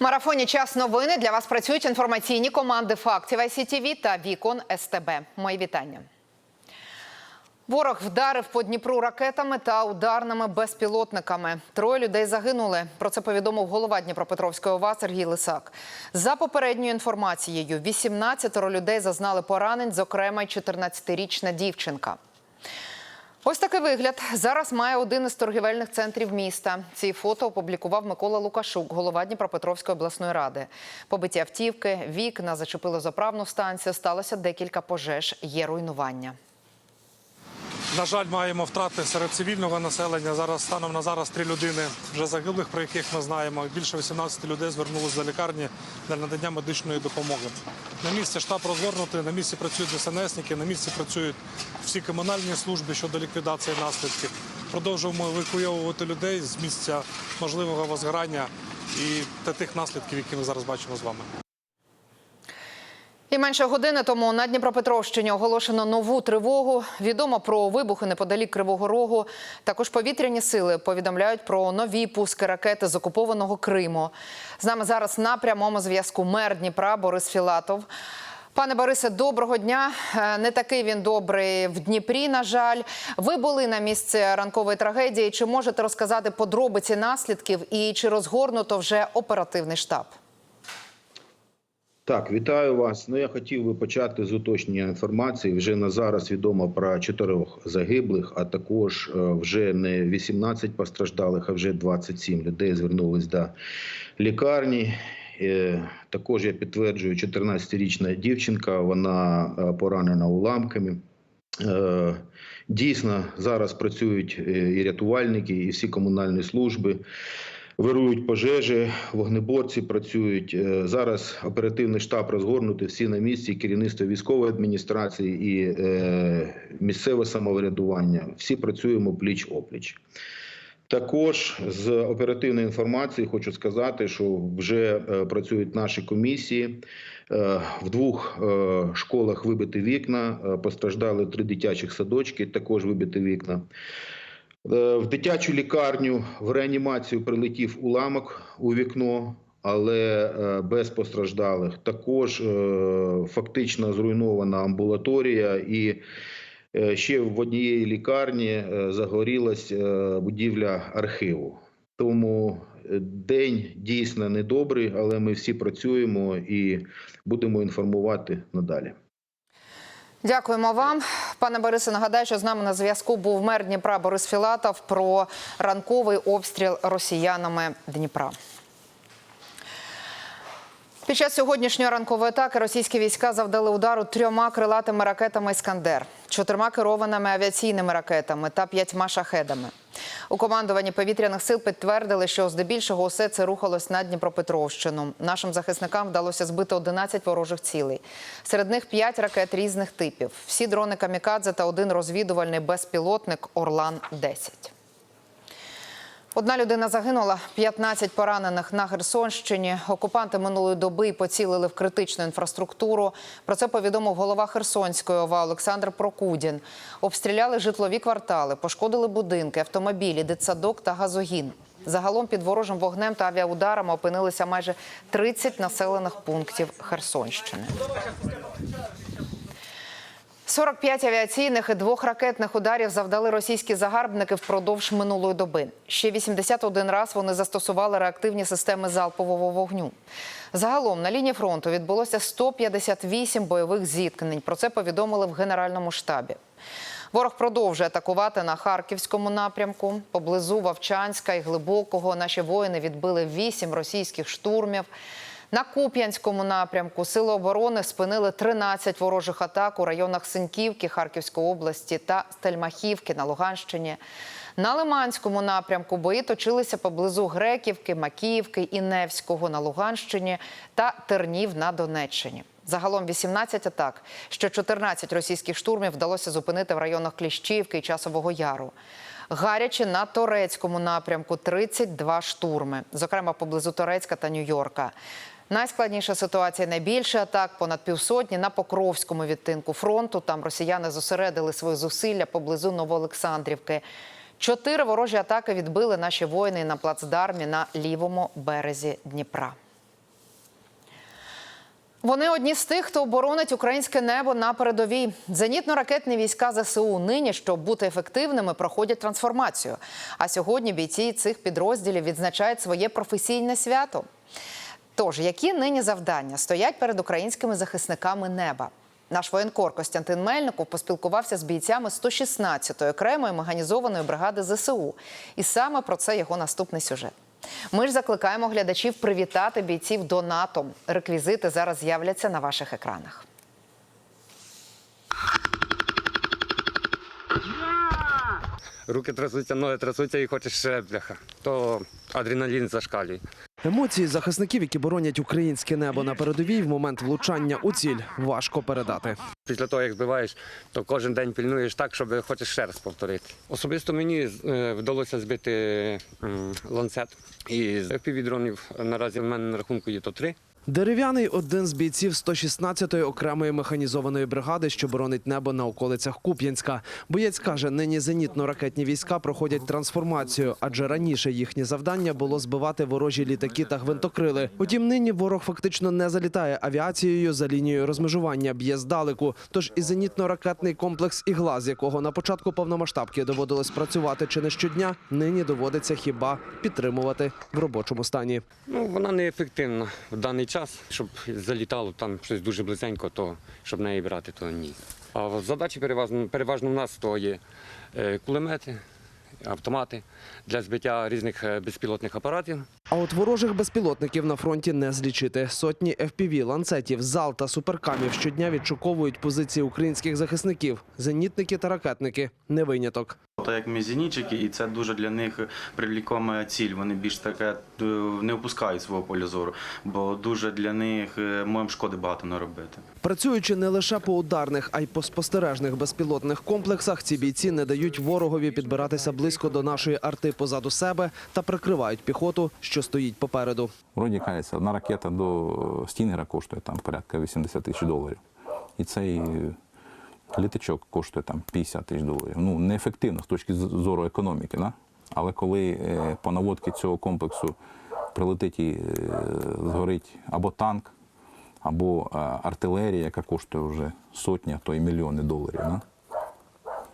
Марафоні час новини для вас працюють інформаційні команди фактів ICTV та Вікон СТБ. Мої вітання. Ворог вдарив по Дніпру ракетами та ударними безпілотниками. Троє людей загинули. Про це повідомив голова Дніпропетровської ОВА Сергій Лисак. За попередньою інформацією, 18 людей зазнали поранень, зокрема й 14-річна дівчинка. Ось такий вигляд зараз має один із торгівельних центрів міста. Ці фото опублікував Микола Лукашук, голова Дніпропетровської обласної ради. Побиті автівки, вікна зачепили заправну станцію. Сталося декілька пожеж. Є руйнування. На жаль, маємо втрати серед цивільного населення. Зараз станом на зараз три людини вже загиблих, про яких ми знаємо. Більше 18 людей звернулися до лікарні для надання медичної допомоги. На місці штаб розгорнутий, на місці працюють ДСНСники, на місці працюють всі комунальні служби щодо ліквідації наслідків. Продовжуємо евакуйовувати людей з місця можливого возгорання і тих наслідків, які ми зараз бачимо з вами. І менше години тому на Дніпропетровщині оголошено нову тривогу. Відомо про вибухи неподалік Кривого Рогу. Також повітряні сили повідомляють про нові пуски ракети з окупованого Криму. З нами зараз на прямому зв'язку мер Дніпра Борис Філатов. Пане Борисе, доброго дня. Е, Не такий він добрий в Дніпрі. На жаль, ви були на місці ранкової трагедії. Чи можете розказати подробиці наслідків і чи розгорнуто вже оперативний штаб? Так, вітаю вас. Ну я хотів би почати з уточнення інформації. Вже на зараз відомо про чотирьох загиблих, а також е, вже не 18 постраждалих, а вже 27 людей звернулись до лікарні. Е, Також я підтверджую, 14-річна дівчинка, вона е, поранена уламками. Дійсно, зараз працюють і рятувальники, і всі комунальні служби. Вирують пожежі, вогнеборці працюють. Е, Зараз оперативний штаб розгорнутий, всі на місці, керівництво військової адміністрації і е, місцеве самоврядування. Всі працюємо пліч опліч. Також з оперативної інформації хочу сказати, що вже е, працюють наші комісії. Е, В двох школах вибиті вікна, постраждали три дитячих садочки, також вибиті вікна. Е, В дитячу лікарню в реанімацію прилетів уламок у вікно, але е, без постраждалих. Також е, фактично зруйнована амбулаторія і ще в однієї лікарні загорілась будівля архіву. Тому день дійсно недобрий, але ми всі працюємо і будемо інформувати надалі. Дякуємо вам, пане Борисе. Нагадаю, що з нами на зв'язку був мер Дніпра Борис Філатов про ранковий обстріл росіянами Дніпра. Під час сьогоднішньої ранкової атаки російські війська завдали удару трьома крилатими ракетами Іскандер, чотирма керованими авіаційними ракетами та п'ятьма шахедами. У командуванні повітряних сил підтвердили, що здебільшого усе це рухалось на Дніпропетровщину. Нашим захисникам вдалося збити 11 ворожих цілей. Серед них 5 ракет різних типів. Всі дрони камікадзе та один розвідувальний безпілотник Орлан-10. Одна людина загинула, 15 поранених на Херсонщині. Окупанти минулої доби поцілили в критичну інфраструктуру. Про це повідомив голова Херсонської ОВА Олександр Прокудін. Обстріляли житлові квартали, пошкодили будинки, автомобілі, дитсадок та газогін. Загалом під ворожим вогнем та авіаударами опинилися майже 30 населених пунктів Херсонщини. 45 авіаційних і двох ракетних ударів завдали російські загарбники впродовж минулої доби. Ще 81 раз вони застосували реактивні системи залпового вогню. Загалом на лінії фронту відбулося 158 бойових зіткнень. Про це повідомили в Генеральному штабі. Ворог продовжує атакувати на харківському напрямку. Поблизу Вовчанська і Глибокого наші воїни відбили 8 російських штурмів. На Куп'янському напрямку Сили оборони спинили 13 ворожих атак у районах Синьківки Харківської області та Стельмахівки на Луганщині. На Лиманському напрямку бої точилися поблизу Греківки, Макіївки і Невського на Луганщині та Тернів на Донеччині. Загалом 18 атак. Ще 14 російських штурмів вдалося зупинити в районах Кліщівки і Часового Яру. Гаряче на турецькому напрямку 32 штурми, зокрема поблизу Турецька та Нью-Йорка. Найскладніша ситуація найбільше атак понад півсотні на Покровському відтинку фронту. Там росіяни зосередили свої зусилля поблизу Новоолександрівки. Чотири ворожі атаки відбили наші воїни на плацдармі на лівому березі Дніпра. Вони одні з тих, хто оборонить українське небо на передовій. Зенітно-ракетні війська ЗСУ нині, щоб бути ефективними, проходять трансформацію. А сьогодні бійці цих підрозділів відзначають своє професійне свято. Тож, які нині завдання стоять перед українськими захисниками неба? Наш воєнкор Костянтин Мельников поспілкувався з бійцями 116-ї окремої механізованої бригади ЗСУ. І саме про це його наступний сюжет. Ми ж закликаємо глядачів привітати бійців до НАТО. Реквізити зараз з'являться на ваших екранах. Руки трясуться, ноги трясуться і хочеш ще бляха. То адреналін зашкалює. Емоції захисників, які боронять українське небо на передовій в момент влучання у ціль, важко передати. Після того, як збиваєш, то кожен день пільнуєш так, щоб хочеш ще раз повторити. Особисто мені е, вдалося збити ланцет. І з півдронів наразі в мене на рахунку є то три. Дерев'яний один з бійців 116-ї окремої механізованої бригади, що боронить небо на околицях Куп'янська. Боєць каже, нині зенітно-ракетні війська проходять трансформацію, адже раніше їхнє завдання було збивати ворожі літаки та гвинтокрили. Утім, нині ворог фактично не залітає авіацією за лінією розмежування, б'є здалеку. Тож і зенітно-ракетний комплекс «Ігла», з якого на початку повномасштабки доводилось працювати чи не щодня, нині доводиться хіба підтримувати в робочому стані. Ну, вона не ефективна в даний час, щоб залітало там щось дуже близенько, то щоб неї брати, то ні. А задачі переважно, переважно в нас то є е, кулемети, автомати для збиття різних е, безпілотних апаратів. А от ворожих безпілотників на фронті не злічити. Сотні FPV, ланцетів, зал та суперкамів щодня відшуковують позиції українських захисників. Зенітники та ракетники не виняток. Так як ми зенітчики, і це дуже для них привлікома ціль. Вони більш таке е, не опускають свого поля зору, бо дуже для них е, можемо шкоди багато наробити. Працюючи не лише по ударних, а й по спостережних безпілотних комплексах, ці бійці не дають ворогові підбиратися близько до нашої арти позаду себе та прикривають піхоту, що стоїть попереду. Вроді кажеться, одна ракета до Стінгера коштує там порядка 80 тисяч доларів. І цей літачок коштує там 50 тисяч доларів. Ну, неефективно з точки зору економіки. Да? Але коли е, по наводці цього комплексу прилетить і е, згорить або танк, або е, артилерія, яка коштує вже сотні, а то й мільйони доларів, да?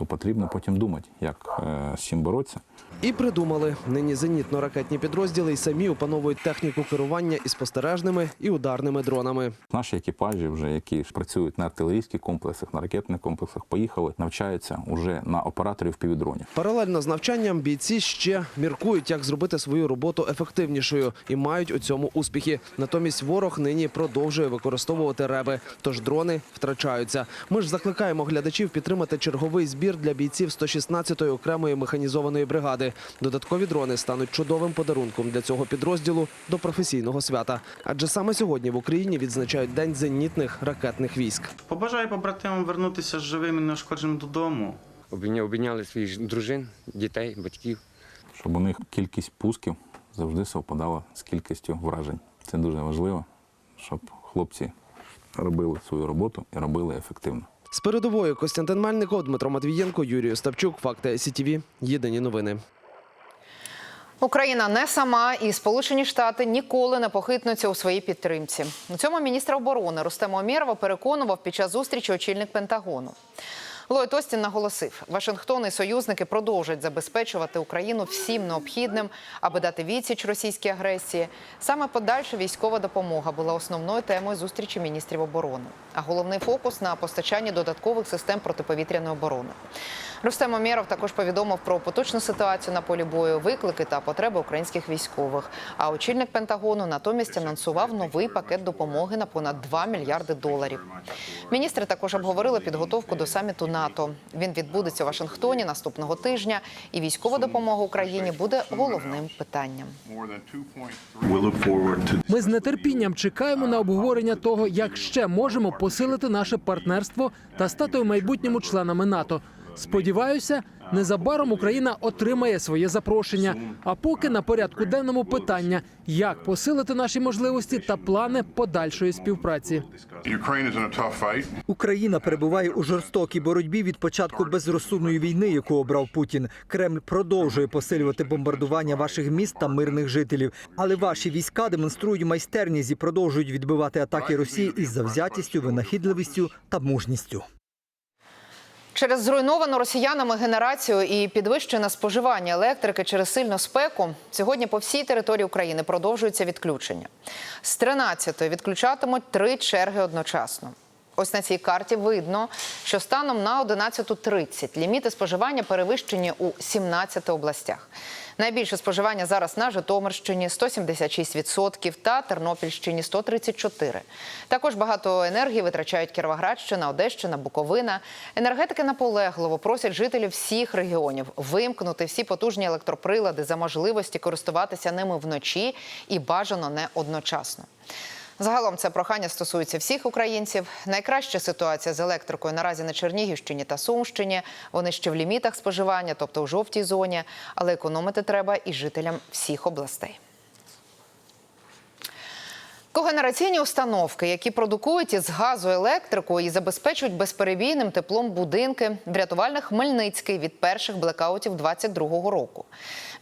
То потрібно потім думати, як е, з цим боротися. І придумали нині зенітно-ракетні підрозділи й самі опановують техніку керування і спостережними, і ударними дронами. Наші екіпажі, вже які працюють на артилерійських комплексах, на ракетних комплексах, поїхали, навчаються уже на операторів півдронів. Паралельно з навчанням бійці ще міркують, як зробити свою роботу ефективнішою і мають у цьому успіхи. Натомість ворог нині продовжує використовувати реби, тож дрони втрачаються. Ми ж закликаємо глядачів підтримати черговий збір для бійців 116-ї окремої механізованої бригади. Додаткові дрони стануть чудовим подарунком для цього підрозділу до професійного свята. Адже саме сьогодні в Україні відзначають День зенітних ракетних військ. Побажаю побратимам вернутися живими і неушкодженими додому. Обійня- Обійняли своїх дружин, дітей, батьків. щоб у них кількість пусків завжди совпадала з кількістю вражень. Це дуже важливо, щоб хлопці робили свою роботу і робили ефективно. З передової Костянтин Мельников, Дмитро Матвієнко, Юрій Остапчук. Факти СІТВ. Єдині новини. Україна не сама і Сполучені Штати ніколи не похитнуться у своїй підтримці. У цьому міністр оборони Рустем Омєрова переконував під час зустрічі очільник Пентагону. Ллойд Остін наголосив, Вашингтон і союзники продовжать забезпечувати Україну всім необхідним, аби дати відсіч російській агресії. Саме подальша військова допомога була основною темою зустрічі міністрів оборони. А головний фокус на постачанні додаткових систем протиповітряної оборони. Рустем Омєров також повідомив про поточну ситуацію на полі бою, виклики та потреби українських військових. А очільник Пентагону натомість анонсував новий пакет допомоги на понад 2 мільярди доларів. Міністри також обговорили підготовку до саміту НАТО. Він відбудеться у Вашингтоні наступного тижня, і військова допомога Україні буде головним питанням. Ми з нетерпінням чекаємо на обговорення того, як ще можемо посилити наше партнерство та стати у майбутньому членами НАТО. Сподіваюся, незабаром Україна отримає своє запрошення. А поки на порядку денному питання, як посилити наші можливості та плани подальшої співпраці. Україна перебуває у жорстокій боротьбі від початку безрозсудної війни, яку обрав Путін. Кремль продовжує посилювати бомбардування ваших міст та мирних жителів. Але ваші війська демонструють майстерність і продовжують відбивати атаки Росії із завзятістю, винахідливістю та мужністю. Через зруйновану росіянами генерацію і підвищене споживання електрики через сильну спеку сьогодні по всій території України продовжується відключення. З 13-ї відключатимуть три черги одночасно. Ось на цій карті видно, що станом на 11.30 ліміти споживання перевищені у 17 областях. Найбільше споживання зараз на Житомирщині 176% та Тернопільщині 134%. Також багато енергії витрачають Кіровоградщина, Одещина, Буковина. Енергетики наполегливо просять жителів всіх регіонів вимкнути всі потужні електроприлади за можливості користуватися ними вночі і бажано не одночасно. Загалом це прохання стосується всіх українців. Найкраща ситуація з електрикою наразі на Чернігівщині та Сумщині. Вони ще в лімітах споживання, тобто у жовтій зоні, але економити треба і жителям всіх областей. Когенераційні установки, які продукують із газу електрику і забезпечують безперебійним теплом будинки, врятувальник Хмельницький від перших блекаутів 22-го року.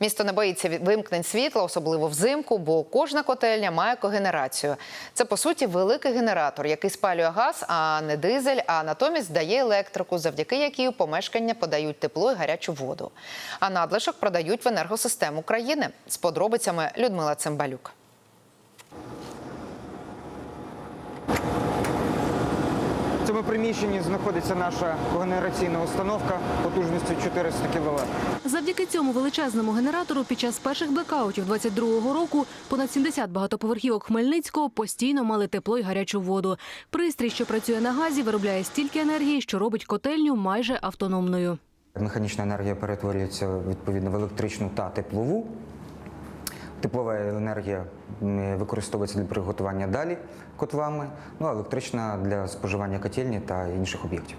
Місто не боїться вимкнень світла, особливо взимку, бо кожна котельня має когенерацію. Це по суті великий генератор, який спалює газ, а не дизель, а натомість дає електрику, завдяки якій у помешкання подають тепло і гарячу воду. А надлишок продають в енергосистему країни. З подробицями Людмила Цимбалюк. Цьому приміщенні знаходиться наша когенераційна установка потужністю 400 кВт. Завдяки цьому величезному генератору під час перших блекаутів 22-го року понад 70 багатоповерхівок Хмельницького постійно мали тепло і гарячу воду. Пристрій, що працює на газі, виробляє стільки енергії, що робить котельню майже автономною. Механічна енергія перетворюється відповідно в електричну та теплову. Теплова енергія використовується для приготування далі котлами, ну а електрична для споживання котельні та інших об'єктів.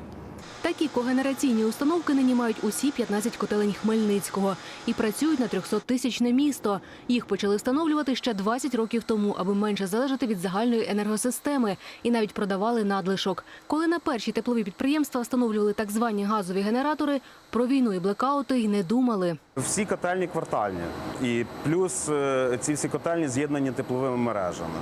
Такі когенераційні установки нині мають усі 15 котелень Хмельницького і працюють на 300-тисячне місто. Їх почали встановлювати ще 20 років тому, аби менше залежати від загальної енергосистеми, і навіть продавали надлишок. Коли на перші теплові підприємства встановлювали так звані газові генератори, про війну і блекаути й не думали. Всі котельні квартальні, і плюс е, ці всі котельні з'єднані тепловими мережами.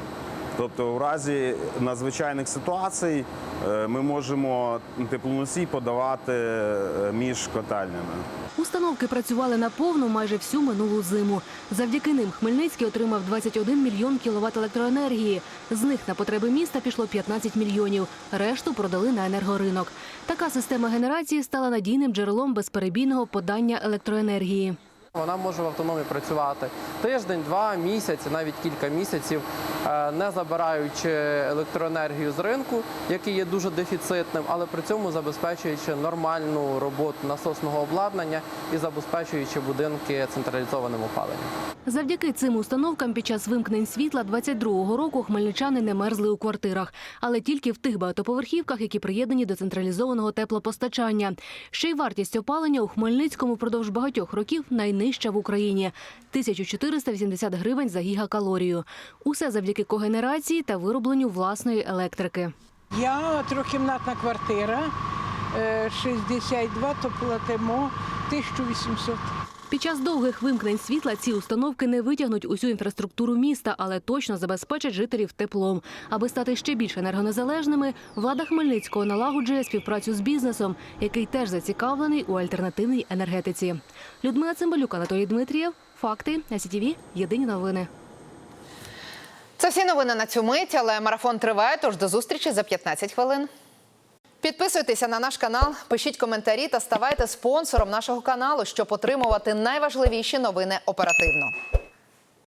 Тобто, у разі надзвичайних ситуацій е, ми можемо теплоносій подавати е, між котельнями. Установки працювали наповну майже всю минулу зиму. Завдяки ним Хмельницький отримав 21 мільйон кіловат електроенергії. З них на потреби міста пішло 15 мільйонів. Решту продали на енергоринок. Така система генерації стала надійним джерелом безперебійного подання електроенергії. Вона може в автономі працювати тиждень, два місяці, навіть кілька місяців, е, не забираючи електроенергію з ринку, який є дуже дефіцитним, але при цьому забезпечуючи нормальну роботу насосного обладнання і забезпечуючи будинки централізованим опаленням. Завдяки цим установкам під час вимкнень світла 22-го року хмельничани не мерзли у квартирах, але тільки в тих багатоповерхівках, які приєднані до централізованого теплопостачання. Ще й вартість опалення у Хмельницькому впродовж багатьох років найнижча в Україні 1480 гривень за гігакалорію. Усе завдяки когенерації та виробленню власної електрики. Я трьохкімнатна квартира, е, 62, то платимо 1800. Під час довгих вимкнень світла ці установки не витягнуть усю інфраструктуру міста, але точно забезпечать жителів теплом. Аби стати ще більш енергонезалежними, влада Хмельницького налагоджує співпрацю з бізнесом, який теж зацікавлений у альтернативній енергетиці. Людмила Цимбалюк, Анатолій Дмитрієв. Факти на СІТВ. Єдині новини. Це всі новини на цю мить, але марафон триває. Тож до зустрічі за 15 хвилин. Підписуйтеся на наш канал, пишіть коментарі та ставайте спонсором нашого каналу, щоб отримувати найважливіші новини оперативно.